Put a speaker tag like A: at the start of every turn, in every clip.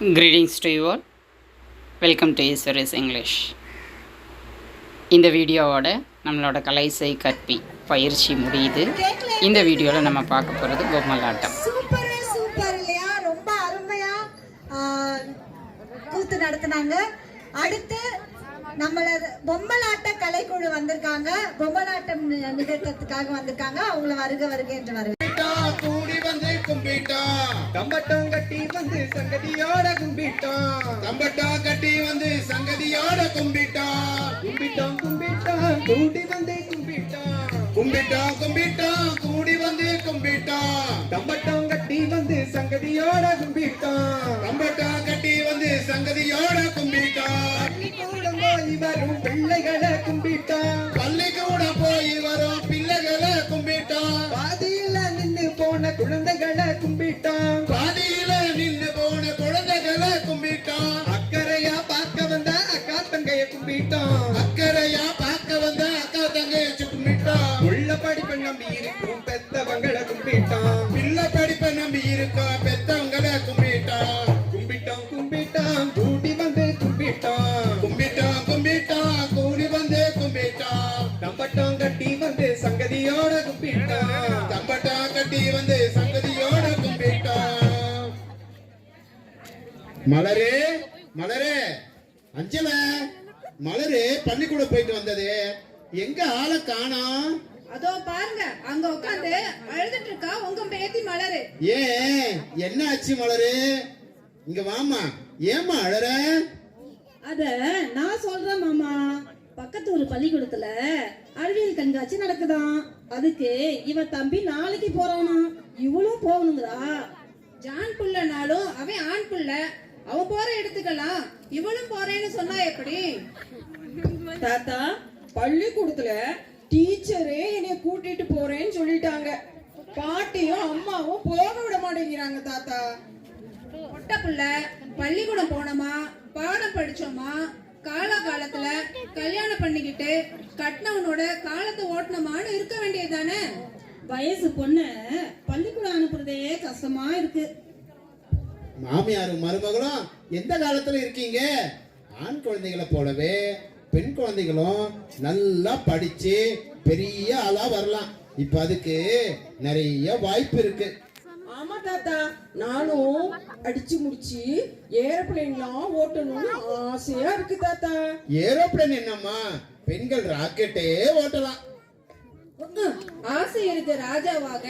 A: Greetings to you welcome to Eswari's English இந்த வீடியோவோட நம்மளோட கலைசை கற்பி பயிற்சி முடியுது. இந்த வீடியோவில் நம்ம பார்க்க போகிறது பொம்மலாட்டம்
B: ரொம்ப அருமையாக கூத்து நடத்துனாங்க. அடுத்து நம்மள பொம்மலாட்ட கலைக்குழு வந்திருக்காங்க. பொம்மலாட்டம் நி- நிகழ்த்தத்துக்காக வந்திருக்காங்க. அவங்கள வருக வருக என்று
C: வருக கூடி வந்து கும்பிட்டா
D: கம்பட்டம் கட்டி வந்து சங்கதியோட கும்பிட்டோம்
C: தம்பட்டா கட்டி வந்து சங்கதியோட கும்பிட்டா
D: கும்பிட்டோம் கும்பிட்டோம் கூடி வந்து கும்பிட்டோம்
C: கும்பிட்டா கும்பிட்டா கூடி வந்து கும்பிட்டா
D: கம்பட்டம் கட்டி வந்து சங்கதியோட கும்பிட்டோம்
C: தம்பட்டா கட்டி வந்து சங்கதியோட கும்பிட்டா
D: கூடம் போய் வரும் பிள்ளைகளை கும்பிட்டோம் கும்பிட்டோம்
C: பாதியில மலரே மலரே. அஞ்சல மலரே பள்ளிக்கூடம் போயிட்டு வந்தது. எங்க ஆளை காணோம்
E: அதோ பாருங்க அங்க உட்காந்து அழுதுட்டு இருக்கா உங்க பேத்தி மலரு.
C: ஏன்? என்ன ஆச்சு மலரு? இங்க வாமா ஏமா அழற?
F: அத நான் சொல்றேன் மாமா. பக்கத்து ஒரு பள்ளிக்கூடத்துல அறிவியல் கண்காட்சி நடக்குதாம் அதுக்கு இவ தம்பி நாளைக்கு போறானா? இவளும் போகணுங்கிறா.
E: ஜான் புள்ளனாலும் அவன் ஆண் புள்ள. அவன் போற எடுத்துக்கலாம் இவளும் போறேன்னு சொன்னா எப்படி?
G: தாத்தா பள்ளிக்கூடத்துல டீச்சரே என்னைய கூட்டிட்டு போறேன்னு சொல்லிட்டாங்க. பாட்டியும் அம்மாவும் போக விட மாட்டேங்கிறாங்க தாத்தா.
E: பொட்ட புள்ள பள்ளிக்கூடம் போனோமா பாடம் படிச்சோமா கால காலத்துல கல்யாணம் பண்ணிக்கிட்டு கட்டினவனோட காலத்தை ஓட்டணுமான்னு இருக்க வேண்டியது தானே
F: வயசு பொண்ணு பள்ளிக்கூடம் அனுப்புறதே கஷ்டமா இருக்கு.
C: மாமியாரும் மருமகளும் எந்த காலத்துல இருக்கீங்க? ஆண் குழந்தைகளை போலவே பெண் குழந்தைகளும் நல்லா படிச்சு பெரிய ஆளா வரலாம். இப்ப அதுக்கு நிறைய வாய்ப்பு இருக்கு.
G: ஆமா தாத்தா நானும் அடிச்சு முடிச்சு ஏரோப்ளேன்லாம் ஓட்டணும்னு ஆசையா இருக்கு தாத்தா.
C: ஏரோப்ளேன் என்னம்மா? பெண்கள் ராக்கெட்டே ஓட்டலாம்.
E: ஆசை இருக்கு ராஜாவாக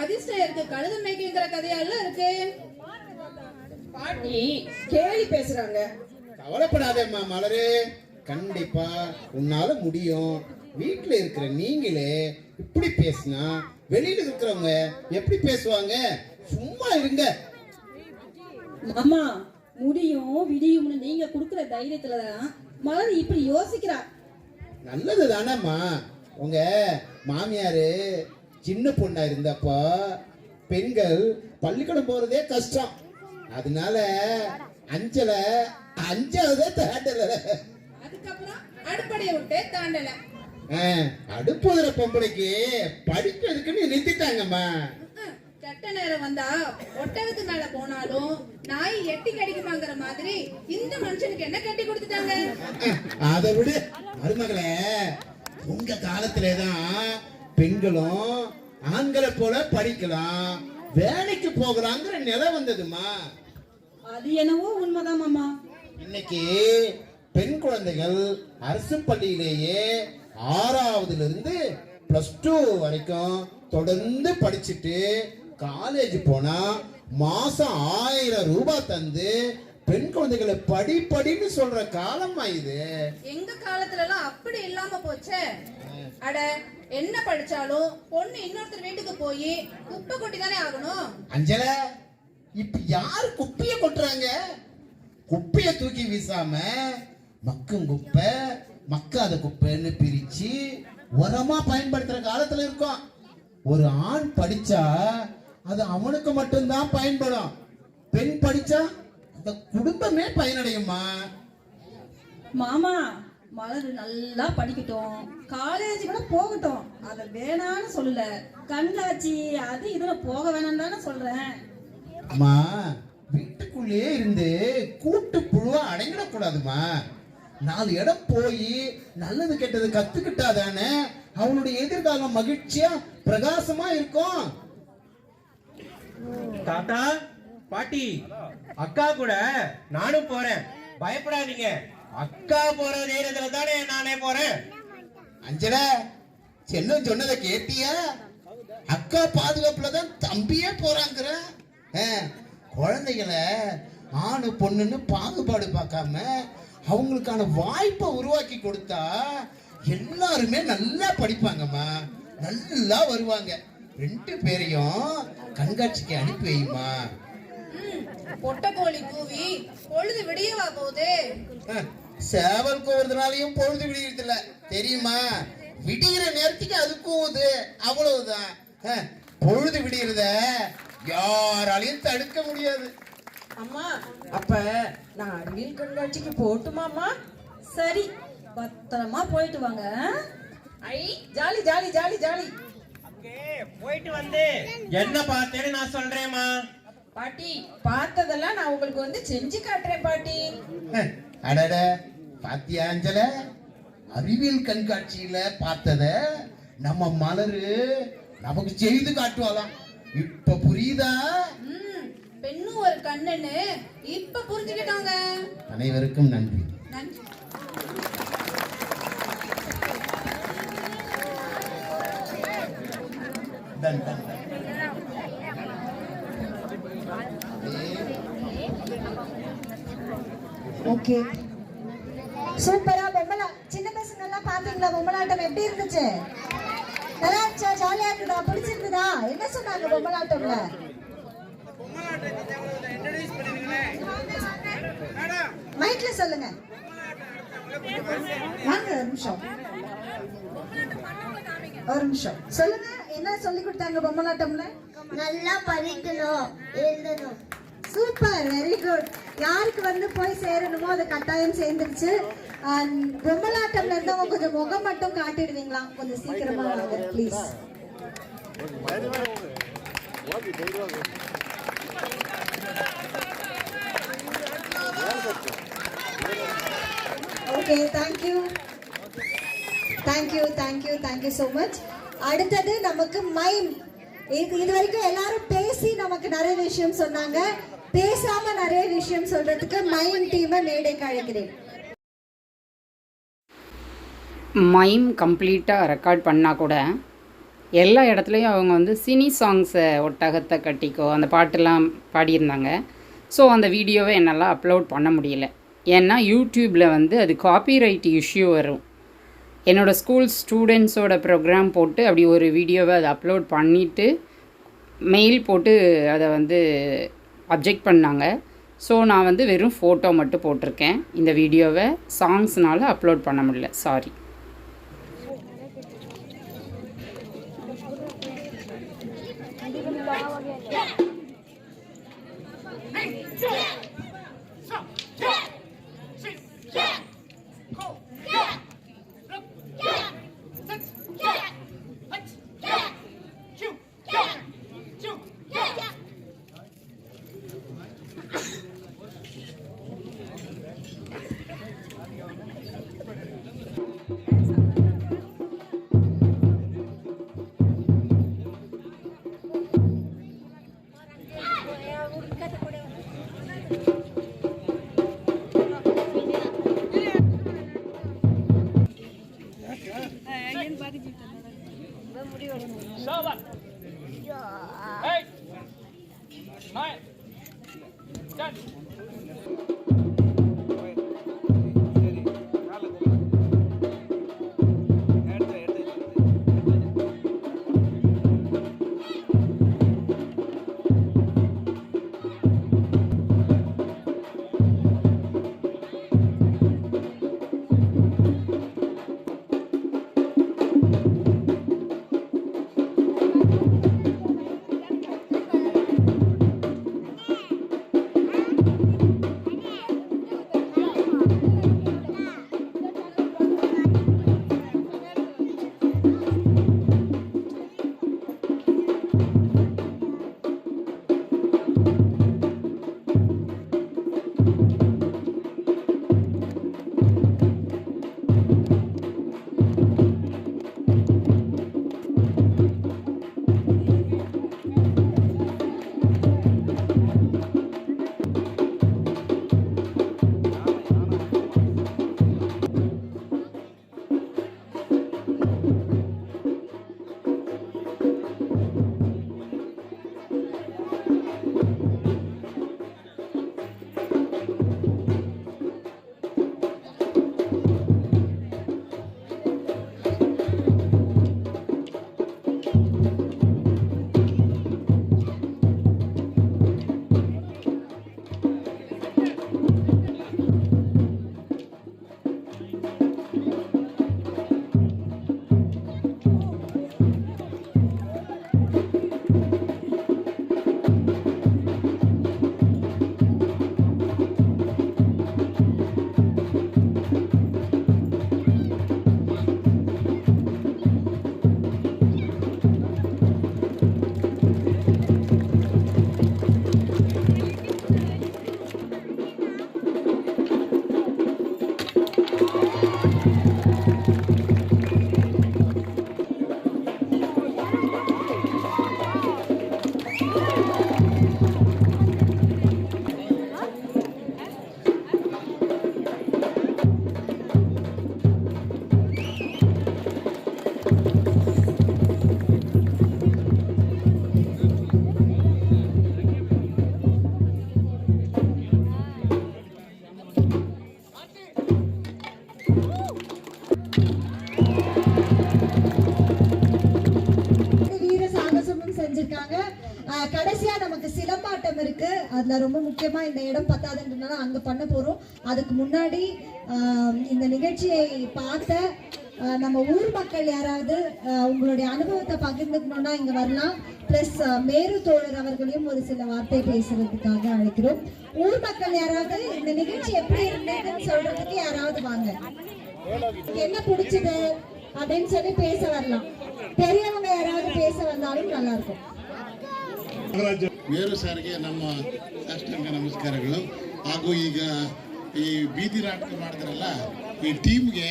E: அதிர்ஷ்டம் இருக்கு கழுத மேய்க்குங்கிற கதையெல்லாம் இருக்கு.
G: பாட்டி கேலி பேசுறாங்க.
C: கவலைப்படாதேம்மா மலரு. கண்டிப்பா உன்னால முடியும். வீட்டுல இருக்கிற நீங்களே இப்படி பேசினா வெளியில இருக்கிறவங்க எப்படி பேசுவாங்க? சும்மா இருங்க.
F: மாமா முடியும் விடியும்னு நீங்க குடுக்குற தைரியத்துலதான் மலர் இப்படி யோசிக்கிறா.
C: நல்லது தானேம்மா உங்க மாமியாரு சின்ன பொண்ணா இருந்தப்போ பெண்கள் பள்ளிக்கூடம் போறதே கஷ்டம். அதனால அஞ்சல அஞ்சாவதே தாண்டல.
E: அதுக்கப்புறம் அடுப்படையை விட்டு தாண்டல.
C: அடுப்புதுற பொம்பளைக்கு படிப்பதுக்குன்னு நிறுத்திட்டாங்கம்மா.
E: கெட்ட நேரம் வந்தா ஒட்டகத்து மேல போனாலும் நாய் எட்டி கடிக்குமாங்கிற மாதிரி இந்த மனுஷனுக்கு என்ன கட்டி கொடுத்துட்டாங்க?
C: அதை விடு. மருமகளே உங்க காலத்திலே தான் பெண்களும் ஆண்களை போல படிக்கலாம். வேலைக்கு போகலாங்கிற நிலை வந்ததுமா?
F: அது என்னவோ உண்மைதான் மாமா.
C: இன்னைக்கு பெண் குழந்தைகள் அரசு பள்ளியிலேயே ஆறாவதுல இருந்து பிளஸ் டூ வரைக்கும் தொடர்ந்து படிச்சுட்டு காலேஜ் போனா மாசம் ஆயிரம் ரூபாய் தந்து பெண் குழந்தைகளை படி படின்னு சொல்ற காலமா இது?
E: எங்க காலத்துல எல்லாம் அப்படி இல்லாம போச்சே. அட என்ன படிச்சாலும் பொண்ணு இன்னொருத்தர் வீட்டுக்கு போய் குப்பை கொட்டி தானே ஆகணும்?
C: அஞ்சல இப்ப யாரு குப்பைய கொட்டுறாங்க? குப்பைய தூக்கி வீசாம மக்கும் குப்பை மக்காத குப்பைன்னு பிரிச்சு உரமா பயன்படுத்துற காலத்துல இருக்கோம். ஒரு ஆண் படிச்சா அது அவனுக்கு மட்டும்தான் பயன்படும். பெண் படிச்சா அந்த குடும்பமே பயனடையுமா?
F: மாமா மலர் நல்லா படிக்கட்டும். காலேஜ் கூட போகட்டும். அத வேணான்னு சொல்லல. கண்காட்சி அது இதுல போக வேணாம் தானே சொல்றேன்.
C: அம்மா வீட்டுக்குள்ள வீட்டுக்குள்ளேயே இருந்து கூட்டு புழுவா அடங்கிடக்கூடாதுமா நாலு இடம் போய் நல்லது கெட்டது கத்துக்கிட்டாதானே அவனுடைய எதிர்காலம் மகிழ்ச்சியா பிரகாசமா இருக்கும்.
D: தாத்தா பாட்டி அக்கா கூட நானும் போறேன். பயப்படாதீங்க. அக்கா போற தைரியத்துல தானே நானே போறேன்.
C: அஞ்சலா செல்லம் சொன்னதை கேட்டியா? அக்கா பாதுகாப்புல தான் தம்பியே போறாங்கிற. குழந்தைகளை ஆணு பொண்ணுன்னு பாகுபாடு பார்க்காம அவங்களுக்கான வாய்ப்பை உருவாக்கி கொடுத்தா எல்லாருமே நல்லா படிப்பாங்கம்மா. நல்லா வருவாங்க. ரெண்டு பேரையும் கண்காட்சிக்கு அனுப்பி வைமா
E: பொட்டக்கோழி கூவி பொழுது விடியவா போகுது.
C: சேவல் கோவறதுனாலையும் பொழுது விடியறது இல்ல தெரியுமா? விடிகிற நேரத்துக்கு அது கூவுது. அவ்வளவுதான். பொழுது விடியறத யாராலையும் தடுக்க முடியாது.
G: அம்மா அப்ப நான் அறிவியல் கண்காட்சிக்கு போட்டுமாம்மா?
F: சரி பத்திரமா போயிட்டு வாங்க.
G: ஐ ஜாலி ஜாலி ஜாலி ஜாலி.
D: போயிட்டு வந்து. என்ன பார்த்தேன்னு நான் சொல்றேம்மா.
G: பாட்டி பார்த்ததெல்லாம் நான் உங்களுக்கு வந்து செஞ்சு காட்டுறேன் பாட்டி.
C: அடட. பாத்தியா அஞ்சல அறிவியல் கண்காட்சியில பார்த்தத நம்ம மலரு நமக்கு செய்து காட்டுவாளாம். இப்ப புரியுதா?
E: பெண்ணும் ஒரு கண்ணுன்னு இப்ப புரிஞ்சுக்கிட்டாங்க.
C: அனைவருக்கும் நன்றி.
E: நன்றி.
C: டன்.
B: ஓகே சூப்பரா பொம்மலா. சின்ன பசங்க எல்லாம் பாத்தீங்களா பொம்மலாட்டம் எப்படி இருந்துச்சு? நல்லா இருந்துச்சா? ஜாலியா இருக்குதா? பிடிச்சிருந்ததா என்ன சொன்னாங்க பொம்மலாட்டம்ல? மைக்ல சொல்லுங்க. வாங்க ஒரு நிமிஷம். ஒரு நிமிஷம். சொல்லுங்க என்ன சொல்லி கொடுத்தாங்க பொம்மலாட்டம்ல?
H: நல்லா படிக்கணும் எழுதணும்.
B: சூப்பர் வெரி குட் யாருக்கு வந்து போய் சேரணுமோ அது கட்டாயம் சேர்ந்துருச்சு. பொம்மலாட்டம்ல இருந்தவங்க கொஞ்சம் முகம் மட்டும் காட்டிடுவீங்களா? கொஞ்சம் சீக்கிரமா வாங்க please okay thank you thank you thank you thank you so much அடுத்தது நமக்கு மைம். இது இது வரைக்கும் எல்லாரும் பேசி நமக்கு நிறைய விஷயம் சொன்னாங்க. பேசாம நிறைய விஷயம் சொல்றதுக்கு மைம் டீமை மேடைக்கு அழைக்கிறேன்
A: மைம் கம்ப்ளீட்டாக ரெக்கார்ட் பண்ணால் கூட எல்லா இடத்துலையும் அவங்க வந்து சினி சாங்ஸை ஒட்டகத்தை கட்டிக்கோ அந்த பாட்டெல்லாம் பாடியிருந்தாங்க. ஸோ அந்த வீடியோவை என்னால் அப்லோட் பண்ண முடியல. ஏன்னா யூடியூப்பில் வந்து அது காப்பிரைட் இஷ்யூ வரும். என்னோடய ஸ்கூல் ஸ்டூடெண்ட்ஸோட ப்ரோக்ராம் போட்டு அப்படி ஒரு வீடியோவை அதை அப்லோட் பண்ணிவிட்டு மெயில் போட்டு அதை வந்து அப்ஜெக்ட் பண்ணாங்க. ஸோ நான் வந்து வெறும் ஃபோட்டோ மட்டும் போட்டிருக்கேன். இந்த வீடியோவை சாங்ஸ்னால் அப்லோட் பண்ண முடியல. Sorry
B: Seven. Eight. Nine. Ten. ரொம்ப முக்கியமா இந்த இடம் பத்தாதுன்றதுனால அங்க பண்ண போறோம். அதுக்கு முன்னாடி இந்த நிகழ்ச்சியை பார்த்த நம்ம ஊர் மக்கள் யாராவது உங்களுடைய அனுபவத்தை பகிர்ந்துக்கணும்னா இங்க வரலாம். பிளஸ் மேரு தோழர் அவர்களையும் ஒரு சில வார்த்தை பேசுறதுக்காக அழைக்கிறோம். ஊர் மக்கள் யாராவது இந்த நிகழ்ச்சி எப்படி இருந்ததுன்னு சொல்றதுக்கு யாராவது வாங்க. என்ன பிடிச்சது அப்படின்னு சொல்லி பேச வரலாம். பெரியவங்க யாராவது பேச வந்தாலும் நல்லா இருக்கும்.
I: ಮೇರು ಸಾರಿಗೆ ನಮ್ಮ ಸಾಷ್ಟಾಂಗ ನಮಸ್ಕಾರಗಳು. ಹಾಗೂ ಈಗ ಈ ಬೀದಿ ನಾಟಕ ಮಾಡಿದ್ರಲ್ಲ, ಈ ಟೀಮ್ಗೆ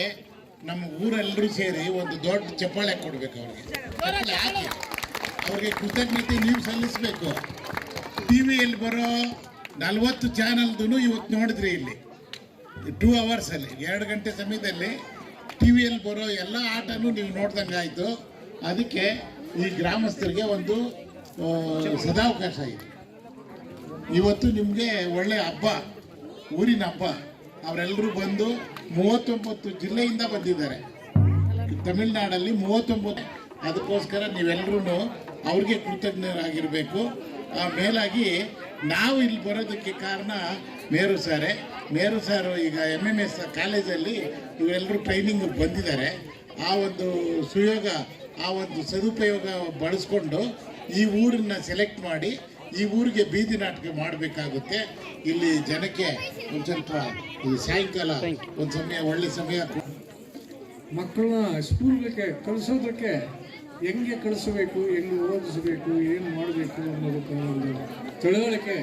I: ನಮ್ಮ ಊರೆಲ್ಲರೂ ಸೇರಿ ಒಂದು ದೊಡ್ಡ ಚಪ್ಪಾಳೆ ಕೊಡ್ಬೇಕು ಅವ್ರಿಗೆ. ಅವ್ರಿಗೆ ಕೃತಜ್ಞತೆ ನೀವು ಸಲ್ಲಿಸಬೇಕು. ಟಿವಿಯಲ್ಲಿ ಬರೋ ನಲ್ವತ್ತು ಚಾನಲ್ದು ಇವತ್ತು ನೋಡಿದ್ರಿ ಇಲ್ಲಿ. ಟೂ ಅವರ್ಸಲ್ಲಿ ಎರಡು ಗಂಟೆ ಸಮಯದಲ್ಲಿ ಟಿ ವಿಯಲ್ಲಿ ಬರೋ ಎಲ್ಲ ಆಟನೂ ನೀವು ನೋಡ್ದಂಗೆ ಆಯಿತು ಅದಕ್ಕೆ ಈ ಗ್ರಾಮಸ್ಥರಿಗೆ ಒಂದು ಸದಾವಕಾಶ ಇದೆ. ಇವತ್ತು ನಿಮಗೆ ಒಳ್ಳೆ ಹಬ್ಬ, ಊರಿನ ಹಬ್ಬ. ಅವರೆಲ್ಲರೂ ಬಂದು ಮೂವತ್ತೊಂಬತ್ತು ಜಿಲ್ಲೆಯಿಂದ ಬಂದಿದ್ದಾರೆ. ತಮಿಳ್ನಾಡಲ್ಲಿ ಮೂವತ್ತೊಂಬತ್ತು. ಅದಕ್ಕೋಸ್ಕರ ನೀವೆಲ್ಲರೂ ಅವ್ರಿಗೆ ಕೃತಜ್ಞರಾಗಿರಬೇಕು. ಆ ಮೇಲಾಗಿ ನಾವು ಇಲ್ಲಿ ಬರೋದಕ್ಕೆ ಕಾರಣ ಮೇರು ಸಾರೇ. ಮೇರು ಸಾರು ಈಗ ಎಂ ಎಂ ಎಸ್ ಕಾಲೇಜಲ್ಲಿ ಇವರೆಲ್ಲರೂ ಟ್ರೈನಿಂಗ್ ಬಂದಿದ್ದಾರೆ. ಆ ಒಂದು ಸುಯೋಗ, ಆ ಒಂದು ಸದುಪಯೋಗ ಬಳಸ್ಕೊಂಡು ಈ ಊರನ್ನ ಸೆಲೆಕ್ಟ್ ಮಾಡಿ ಈ ಊರಿಗೆ ಬೀದಿ ನಾಟಕ ಮಾಡಬೇಕಾಗುತ್ತೆ. ಇಲ್ಲಿ ಜನಕ್ಕೆ ಒಂದು ಸ್ವಲ್ಪ ಈ ಸಾಯಂಕಾಲ ಒಂದು ಸಮಯ ಒಳ್ಳೆ ಸಮಯ.
J: ಮಕ್ಕಳನ್ನ ಸ್ಕೂಲ್ಗೆ ಕಳಿಸೋದಕ್ಕೆ ಹೆಂಗೆ ಕಳಿಸಬೇಕು ಹೆಂಗೆ ಓದಿಸಬೇಕು ಏನು ಮಾಡಬೇಕು ಅನ್ನೋದಕ್ಕೆ ಒಂದು ತಿಳುವಳಿಕೆ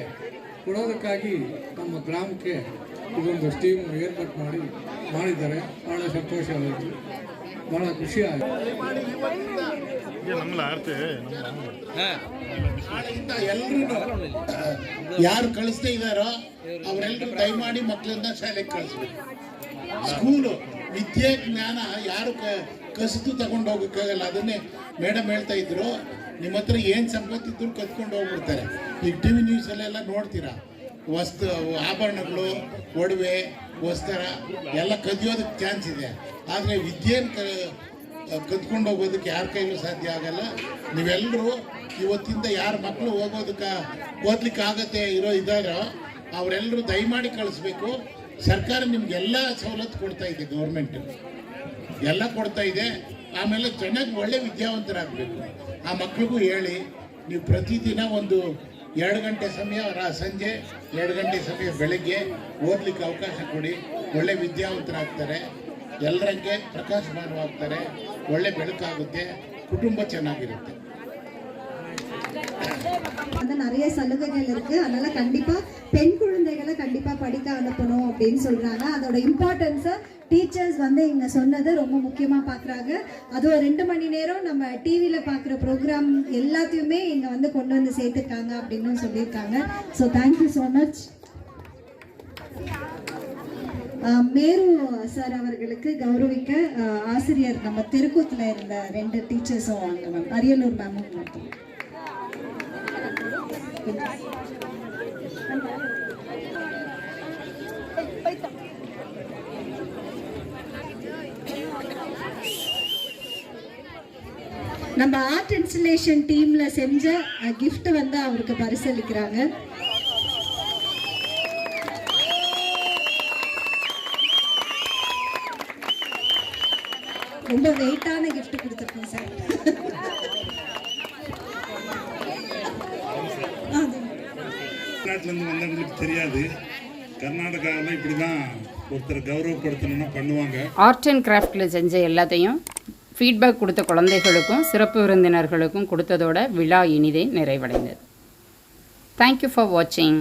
J: ಕೊಡೋದಕ್ಕಾಗಿ ನಮ್ಮ ಗ್ರಾಮಕ್ಕೆ ಇದೊಂದು ಸ್ಟೀಮ್ ಏರ್ಪಾಟ್ ಮಾಡಿ ಮಾಡಿದ್ದಾರೆ. ಭಾಳ ಸಂತೋಷ ಆಯಿತು ಭಾಳ ಖುಷಿ ಆಯಿತು.
I: ಯಾರು ಕಳಿಸ್ತಾ ಇದ್ದಾರೋ ಅವರೆಲ್ಲರೂ ಮಾಡಿ ಮಕ್ಕಳನ್ನ ಶಾಲೆಗೆ ಕಳಿಸ್ಬೇಕು. ಸ್ಕೂಲು ವಿದ್ಯೆ ಜ್ಞಾನ ಯಾರು ಕಸಿತು ಕಸಿದು ತಗೊಂಡು ಹೋಗೋಕ್ಕಾಗಲ್ಲ. ಅದನ್ನೇ ಮೇಡಮ್ ಹೇಳ್ತಾ ಇದ್ರು ನಿಮ್ಮ ಹತ್ರ ಏನು ಸಂಪತ್ತಿದ್ರು ಕತ್ಕೊಂಡು ಹೋಗ್ಬಿಡ್ತಾರೆ. ಈಗ ಟಿ ವಿ ನ್ಯೂಸಲ್ಲೆಲ್ಲ ನೋಡ್ತೀರಾ? ವಸ್ತು ಆಭರಣಗಳು ಒಡವೆ ವಸ್ತ್ರ ಎಲ್ಲ ಕದಿಯೋದಕ್ಕೆ ಚಾನ್ಸ್ ಇದೆ. ಆದರೆ ವಿದ್ಯೆನ ಕದ್ಕೊಂಡು ಹೋಗೋದಕ್ಕೆ ಯಾರ ಕೈಲೂ ಸಾಧ್ಯ ಆಗಲ್ಲ. ನೀವೆಲ್ಲರೂ ಇವತ್ತಿಂದ ಯಾರ ಮಕ್ಕಳು ಹೋಗೋದಕ್ಕೆ ಓದ್ಲಿಕ್ಕೆ ಆಗತ್ತೆ ಇರೋ ಇದ್ದಾರೋ ಅವರೆಲ್ಲರೂ ದಯಮಾಡಿ ಕಳಿಸ್ಬೇಕು. ಸರ್ಕಾರ ನಿಮ್ಗೆಲ್ಲ ಸವಲತ್ತು ಕೊಡ್ತಾ ಇದೆ ಗೌರ್ಮೆಂಟ್ ಎಲ್ಲ ಕೊಡ್ತಾ ಇದೆ. ಆಮೇಲೆ ಚೆನ್ನಾಗಿ ಒಳ್ಳೆ ವಿದ್ಯಾವಂತರಾಗಬೇಕು. ಆ ಮಕ್ಳಿಗೂ ಹೇಳಿ, ನೀವು ಪ್ರತಿದಿನ ಒಂದು ಎರಡು ಗಂಟೆ ಸಮಯ ಸಂಜೆ ಎರಡು ಗಂಟೆ ಸಮಯ ಬೆಳಗ್ಗೆ ಓದ್ಲಿಕ್ಕೆ ಅವಕಾಶ ಕೊಡಿ. ಒಳ್ಳೆ ವಿದ್ಯಾವಂತರಾಗ್ತಾರೆ. ಎಲ್ಲರಂಗೆ ಪ್ರಕಾಶಮಾನವಾಗ್ತಾರೆ. ಒಳ್ಳೆ ಬೆಳಕಾಗುತ್ತೆ ಕುಟುಂಬ ಚೆನ್ನಾಗಿರುತ್ತೆ
B: வந்து நிறைய சலுகைகள் இருக்கு அதனால கண்டிப்பா பெண் குழந்தைகளை கண்டிப்பா படிக்க அனுப்பணும் அப்படின்னு சொல்றாங்க அதோட இம்பார்ட்டன்ஸை டீச்சர்ஸ் வந்து இங்க சொன்னது ரொம்ப முக்கியமா பாக்குறாங்க அதுவும் ரெண்டு மணி நேரம் நம்ம டிவியில பாக்குற ப்ரோக்ராம் எல்லாத்தையுமே இங்க வந்து கொண்டு வந்து சேர்த்துருக்காங்க அப்படின்னு சொல்லியிருக்காங்க so thank you so much Meru sir அவர்களுக்கு கௌரவிக்க ஆசிரியர் நம்ம திருக்கூத்துல இருந்த ரெண்டு டீச்சர்ஸும் வாங்க மேம் அரியலூர் மேமும் மட்டும். நம்ம ஆர்ட் இன்ஸ்டலேஷன் டீம்ல செஞ்ச கிஃப்ட் வந்து அவருக்கு பரிசளிக்கிறாங்க. ரொம்ப வெயிட்டான கிஃப்ட் கொடுத்துருக்கோம் சார்
K: தமிழ்நாட்டிலேருந்து வந்தவங்களுக்கு தெரியாது. கர்நாடகாவில் இப்படி தான் ஒருத்தர் கௌரவப்படுத்தணும்னா பண்ணுவாங்க.
A: ஆர்ட் அண்ட் கிராஃப்டில் செஞ்ச எல்லாத்தையும் ஃபீட்பேக் கொடுத்த குழந்தைகளுக்கும் சிறப்பு விருந்தினர்களுக்கும் கொடுத்ததோட விழா இனிதே நிறைவடைந்தது. தேங்க்யூ ஃபார் வாட்சிங்